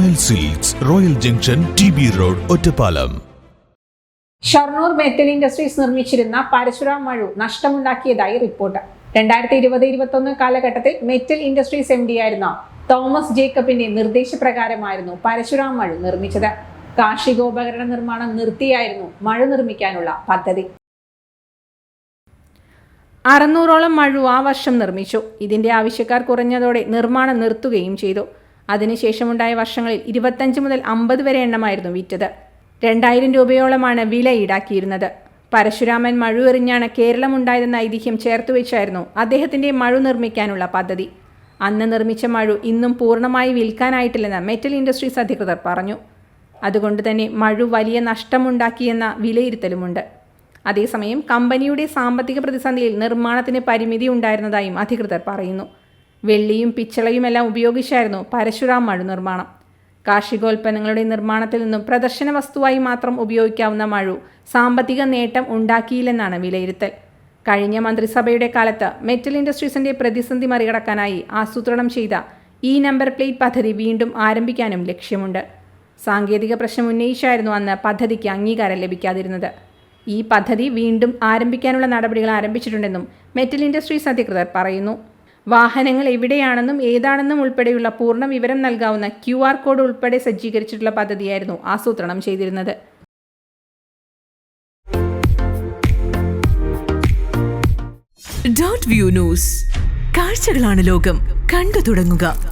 Royal silks royal junction T B road Ottapalam Shoranur metal industries നിർമ്മിച്ചിരുന്ന Parashuram മഴു നഷ്ടമുണ്ടാക്കിയതായി report. രണ്ടായിരത്തി ഇരുപത് ഇരുപത്തൊന്ന് കാലഘട്ടത്തിൽ മെറ്റൽ ഇൻഡസ്ട്രീസ് എം ഡി ആയിരുന്ന തോമസ് ജേക്കബിന്റെ നിർദ്ദേശപ്രകാരമായിരുന്നു പരശുരാം മഴു നിർമ്മിച്ചത്. കാർഷികോപകരണ നിർമ്മാണം നിർത്തിയായിരുന്നു മഴ നിർമ്മിക്കാനുള്ള പദ്ധതി. അറുന്നൂറോളം മഴു ആ വർഷം നിർമ്മിച്ചു. ഇതിന്റെ ആവശ്യക്കാർ കുറഞ്ഞതോടെ നിർമ്മാണം നിർത്തുകയും ചെയ്തു. അതിനുശേഷമുണ്ടായ വർഷങ്ങളിൽ ഇരുപത്തഞ്ച് മുതൽ അമ്പത് വരെ എണ്ണമായിരുന്നു വിറ്റത്. രണ്ടായിരം രൂപയോളമാണ് വില ഈടാക്കിയിരുന്നത്. പരശുരാമൻ മഴു എറിഞ്ഞാണ് കേരളമുണ്ടായതെന്ന ഐതിഹ്യം ചേർത്തുവെച്ചായിരുന്നു അദ്ദേഹത്തിന്റെ മഴു നിർമ്മിക്കാനുള്ള പദ്ധതി. അന്ന് നിർമ്മിച്ച മഴു ഇന്നും പൂർണമായി വിൽക്കാനായിട്ടില്ലെന്ന് മെറ്റൽ ഇൻഡസ്ട്രീസ് അധികൃതർ പറഞ്ഞു. അതുകൊണ്ട് തന്നെ മഴു വലിയ നഷ്ടമുണ്ടാക്കിയെന്ന വിലയിരുത്തലുമുണ്ട്. അതേസമയം കമ്പനിയുടെ സാമ്പത്തിക പ്രതിസന്ധിയിൽ നിർമ്മാണത്തിന് പരിമിതി ഉണ്ടായിരുന്നതായും അധികൃതർ പറയുന്നു. വെള്ളിയും പിച്ചളയുമെല്ലാം ഉപയോഗിച്ചായിരുന്നു പരശുറാം മഴു നിർമ്മാണം. കാർഷികോൽപ്പന്നങ്ങളുടെ നിർമ്മാണത്തിൽ നിന്നും പ്രദർശന വസ്തുവായി മാത്രം ഉപയോഗിക്കാവുന്ന മഴു സാമ്പത്തിക നേട്ടം ഉണ്ടാക്കിയില്ലെന്നാണ് വിലയിരുത്തൽ. കഴിഞ്ഞ മന്ത്രിസഭയുടെ കാലത്ത് മെറ്റൽ ഇൻഡസ്ട്രീസിന്റെ പ്രതിസന്ധി മറികടക്കാനായി ആസൂത്രണം ചെയ്ത ഈ നമ്പർ പ്ലേറ്റ് പദ്ധതി വീണ്ടും ആരംഭിക്കാനും ലക്ഷ്യമുണ്ട്. സാങ്കേതിക പ്രശ്നം ഉന്നയിച്ചായിരുന്നു അന്ന് പദ്ധതിക്ക് അംഗീകാരം ലഭിക്കാതിരുന്നത്. ഈ പദ്ധതി വീണ്ടും ആരംഭിക്കാനുള്ള നടപടികൾ ആരംഭിച്ചിട്ടുണ്ടെന്നും മെറ്റൽ ഇൻഡസ്ട്രീസ് അധികൃതർ പറയുന്നു. വാഹനങ്ങൾ എവിടെയാണെന്നും ഏതാണെന്നും ഉൾപ്പെടെയുള്ള പൂർണ വിവരം നൽകാവുന്ന ക്യു ആർ കോഡ് ഉൾപ്പെടെ സജ്ജീകരിച്ചിട്ടുള്ള പദ്ധതിയായിരുന്നു ആസൂത്രണം ചെയ്തിരുന്നത്. വ്യൂ ന്യൂസ് ലോകം. കണ്ടു തുടങ്ങുക.